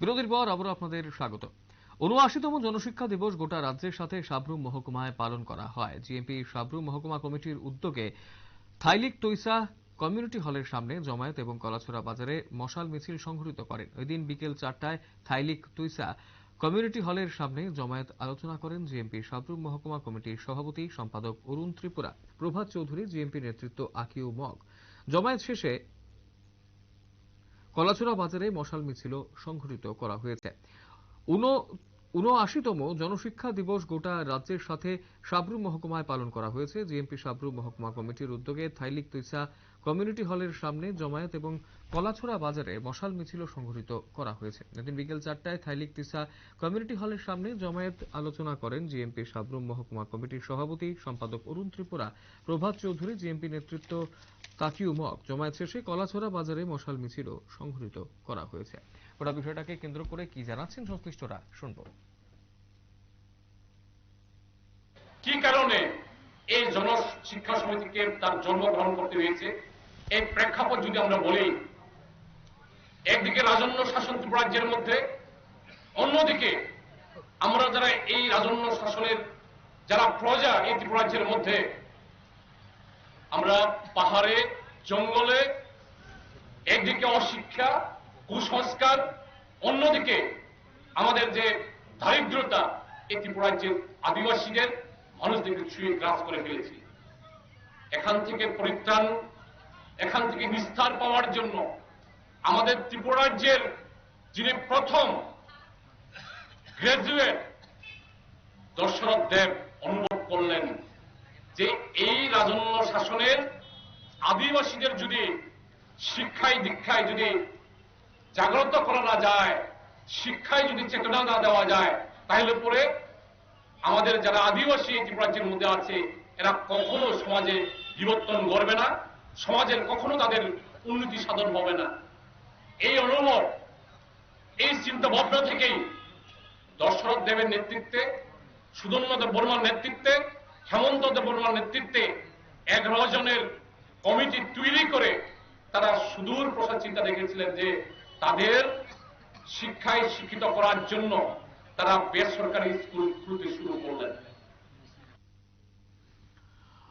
বিরতির পর আবারও আপনাদের স্বাগত। উনআশিতম জনশিক্ষা দিবস গোটা রাজ্যের সাথে সাবরুম মহকুমায় পালন করা হয়। জিএমপি সাবরুম মহকুমা কমিটির উদ্যোগে থাইলিক তৈসা কমিউনিটি হলের সামনে জমায়েত এবং কলাছড়া বাজারে মশাল মিছিল সংঘটিত করেন। ওই দিন বিকেল চারটায় থাইলিক তুইসা কমিউনিটি হলের সামনে জমায়েত আলোচনা করেন জিএমপি সাবরুম মহকুমা কমিটির সভাপতি সম্পাদক অরুণ ত্রিপুরা, প্রভাত চৌধুরী জিএমপি নেতৃত্ব আকিউ মগ। জমায়েত শেষে কলাচড়া বাজারে মশাল মিছিল সংঘটিত করা হয়েছে। উনআশিতম জনশিক্ষা দিবস গোটা রাজ্যের সাথে সাবরুম মহকুমায় পালন করা হয়েছে। জিএমপি সাবরুম মহকুমা কমিটির উদ্যোগে থাইলিক তুইসা কমিউনিটি হলের সামনে জমায়েত এবং কলাছড়া বাজারে মশাল মিছিল সংঘটিত করা হয়েছে। এদিন বিকেল চারটায় থাইলিক তিসা কমিউনিটি হলের সামনে জমায়েত আলোচনা করেন জিএমপি সাবরুম মহকুমা কমিটির সভাপতি সম্পাদক অরুণ ত্রিপুরা। প্রভাত চৌধুরী, জিএমপি নেতৃত্ব মক জমায়েত শেষে কলাছড়া বাজারে মশাল মিছিল সংঘটিত করা হয়েছে। গোটা বিষয়টাকে কেন্দ্র করে কি জানাচ্ছেন সংশ্লিষ্টরা? শুনব। কি কারণে এই জনশিক্ষা সমিতিকে তার জন্মগ্রহণ করতে হয়েছে? এই প্রেক্ষাপট যদি আমরা বলি, একদিকে রাজন্য শাসন ত্রিপুরাজ্যের মধ্যে, অন্যদিকে আমরা যারা এই রাজন্য শাসনের যারা প্রজা এই ত্রিপুরাজ্যের মধ্যে, আমরা পাহাড়ে, জঙ্গলে, একদিকে অশিক্ষা কুসংস্কার, অন্যদিকে আমাদের যে দারিদ্রতা এই ত্রিপুরাজ্যের আদিবাসীদের মানুষদেরকে ছুঁয়ে গ্রাস করে ফেলেছে। এখান থেকে পরিত্রাণ, এখান থেকে নিস্তার পাওয়ার জন্য আমাদের ত্রিপুরাজ্যের যিনি প্রথম গ্রাজুয়েট দশরথ দেব অনুভব করলেন যে এই রাজন্য শাসনের আদিবাসীদের যদি শিক্ষায়, দীক্ষায় যদি জাগ্রত করা না যায়, শিক্ষায় যদি চেতনা না দেওয়া যায়, তাহলে পরে আমাদের যারা আদিবাসী ত্রিপুরাজ্যের মধ্যে আছে, এরা কখনো সমাজে বিবর্তন করবে না, সমাজের কখনো তাদের উন্নতি সাধন হবে না। এই অনুভব এই চিন্তা ভাবনা থেকেই দশরথ দেবের নেতৃত্বে দেব বর্মার নেতৃত্বে, হেমন্ত দেব বর্মার নেতৃত্বে এগারো জনের কমিটি তৈরি করে তারা সুদূর প্রসাদ চিন্তা দেখেছিলেন যে তাদের শিক্ষায় শিক্ষিত করার জন্য তারা বেসরকারি স্কুল খুলতে শুরু করলেন।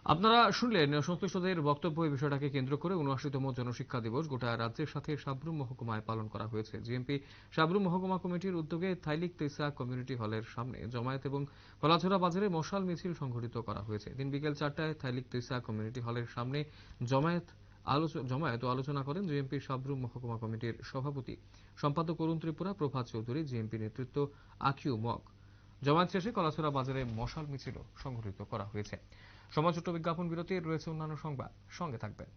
আপনারা শুনলেন সংশ্লিষ্টদের বক্তব্য এই বিষয়টাকে কেন্দ্র করে উনআশিতম জনশিক্ষা দিবস গোটা রাজ্যের সাথে সাবরুম মহকুমায় পালন করা হয়েছে। জিএমপি সাবরুম মহকুমা কমিটির উদ্যোগে থাইলিক তেসা কমিউনিটি হলের সামনে জমায়েত এবং কলাছড়া বাজারে মশাল মিছিল সংঘটিত করা হয়েছে। দিন বিকেল চারটায় থাইলিক তেসা কমিউনিটি হলের সামনে জমায়েত জমায়েত ও আলোচনা করেন জিএমপির সাবরুম মহকুমা কমিটির সভাপতি সম্পাদক অরুণ ত্রিপুরা, প্রভাত চৌধুরী, জিএমপি নেতৃত্ব আকিউ মক জমায়েত শেষে কলাছড়া বাজারে মশাল মিছিল সংঘটিত করা হয়েছে। ছোট্ট বিজ্ঞাপন বিরতি রয়েছে অন্যান্য সংবাদ। সঙ্গে থাকবেন।